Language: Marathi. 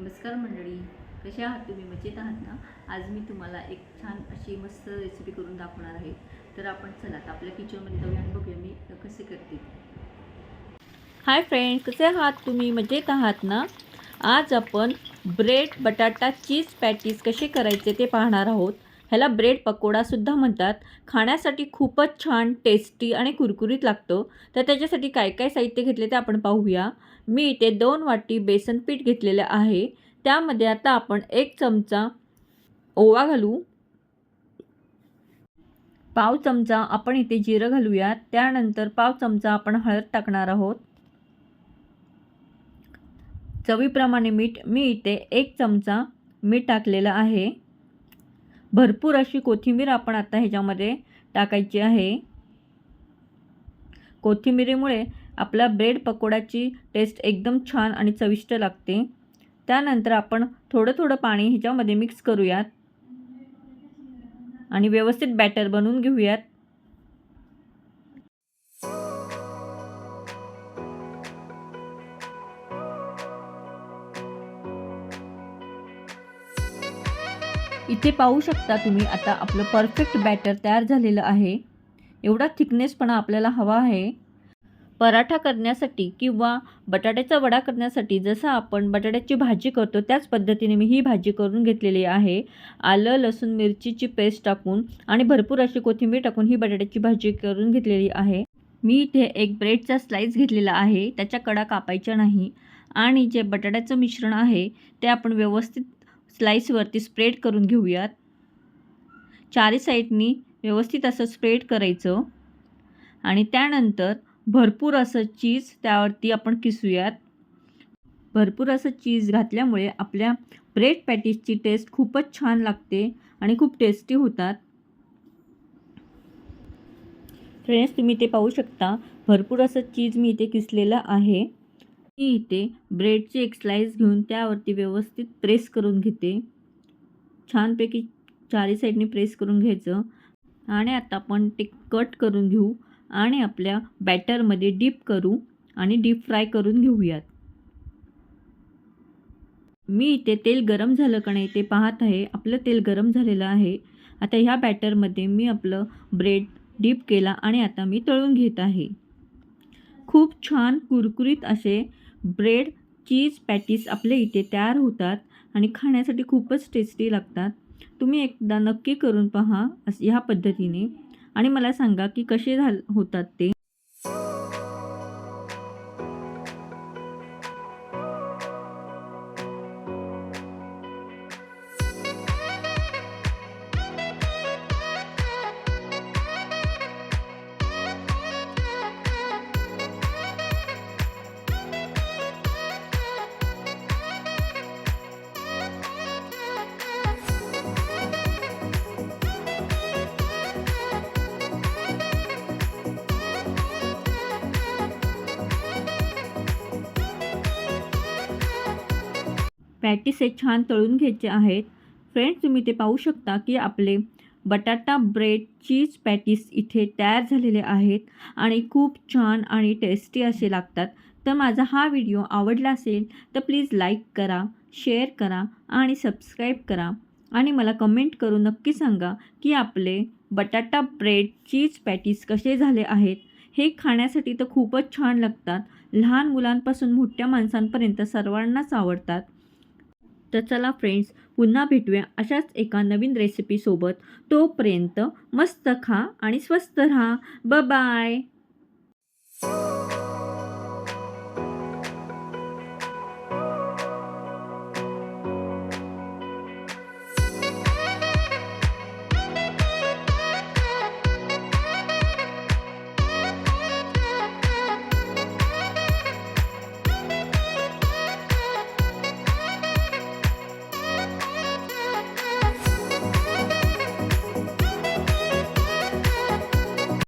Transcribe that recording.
नमस्कार मंडळी कसे आहात तुम्ही? मजेत आहात ना? आज मी तुम्हाला एक छान अशी मस्त रेसिपी करून दाखवणार आहे. तर आपण चला आता आपल्या किचनमध्ये जाऊया आणि बघूया मी कसे करते. हाय फ्रेंड कसे आहात तुम्ही? मजेत आहात ना? आज आपण ब्रेड बटाटा चीज पॅटीस कसे करायचे ते पाहणार आहोत. ह्याला ब्रेड पकोडासुद्धा म्हणतात. खाण्यासाठी खूपच छान टेस्टी आणि कुरकुरीत लागतं. तर त्याच्यासाठी काय काय साहित्य घेतले ते आपण पाहूया. मी इथे दोन वाटी बेसन पीठ घेतलेलं आहे. त्यामध्ये आता आपण एक चमचा ओवा घालू. पाव चमचा आपण इथे जिरं घालूयात. त्यानंतर पाव चमचा आपण हळद टाकणार आहोत. चवीप्रमाणे मीठ. मी इथे एक चमचा मीठ टाकलेलं आहे. भरपूर अशी कोथिंबीर आपण आता ह्याच्यामध्ये टाकायची आहे. कोथिंबिरीमुळे आपला ब्रेड पकोडाची टेस्ट एकदम छान आणि चविष्ट लागते. त्यानंतर आपण थोडं थोडं पाणी ह्याच्यामध्ये मिक्स करूयात. आणि व्यवस्थित बॅटर बनवून घेऊयात. इथे पाहू शकता तुम्ही आता आपलं परफेक्ट बॅटर तयार झालेलं आहे. एवढा थिकनेसपणा आपल्याला हवा आहे. पराठा करण्यासाठी किंवा बटाट्याचा वडा करण्यासाठी जसं आपण बटाट्याची भाजी करतो त्याच पद्धतीने मी ही भाजी करून घेतलेली आहे. आलं लसूण मिरचीची पेस्ट टाकून आणि भरपूर अशी कोथिंबीर टाकून ही बटाट्याची भाजी करून घेतलेली आहे. मी इथे एक ब्रेडचा स्लाईस घेतलेला आहे त्याच्या कडा कापायच्या नाही. आणि जे बटाट्याचं मिश्रण आहे ते आपण व्यवस्थित स्लाईसवरती स्प्रेड करून घेऊयात. चारी साईडनी व्यवस्थित असं स्प्रेड करायचं. आणि त्यानंतर भरपूर असं चीज त्यावरती आपण किसूयात. भरपूर असं चीज घातल्यामुळे आपल्या ब्रेड पॅटीसची टेस्ट खूपच छान लागते आणि खूप टेस्टी होतात. फ्रेंड्स तुम्ही ते पाहू शकता भरपूर असं चीज मी इथे किसलेलं आहे. मी इथे ब्रेडची एक स्लाईस घेऊन त्यावरती व्यवस्थित प्रेस करून घेते. छानपैकी चारी साईडनी प्रेस करून घ्यायचं. आणि आता आपण ते कट करून घेऊ आणि आपल्या बॅटरमध्ये डीप करू आणि डीप फ्राय करून घेऊयात. मी इथे तेल गरम झालं का नाही ते पाहत आहे. आपलं तेल गरम झालेलं आहे. आता ह्या बॅटरमध्ये मी आपलं ब्रेड डीप केला आणि आता मी तळून घेत आहे. खूप छान कुरकुरीत असे ब्रेड चीज पॅटीस आपल्या इथे तयार होतात आणि खाण्यासाठी खूपच टेस्टी लागतात. तुम्ही एकदा नक्की करून पहा असं ह्या पद्धतीने. आणि मला सांगा की कसे झाल होतात ते? पॅटीस हे छान तळून घ्यायचे आहेत. फ्रेंड्स तुम्ही ते पाहू शकता की आपले बटाटा ब्रेड चीज पॅटीस इथे तयार झालेले आहेत आणि खूप छान आणि टेस्टी असे लागतात. तर माझा हा व्हिडिओ आवडला असेल तर प्लीज लाईक करा शेअर करा आणि सबस्क्राईब करा. आणि मला कमेंट करून नक्की सांगा की आपले बटाटा ब्रेड चीज पॅटीस कसे झाले आहेत. हे खाण्यासाठी तर खूपच छान लागतात. लहान मुलांपासून मोठ्या माणसांपर्यंत सर्वांनाच आवडतात. तर चला फ्रेंड्स पुन्हा भेटूया अशाच एका नवीन रेसिपीसोबत तोपर्यंत मस्त खा आणि स्वस्त राहा. ब बाय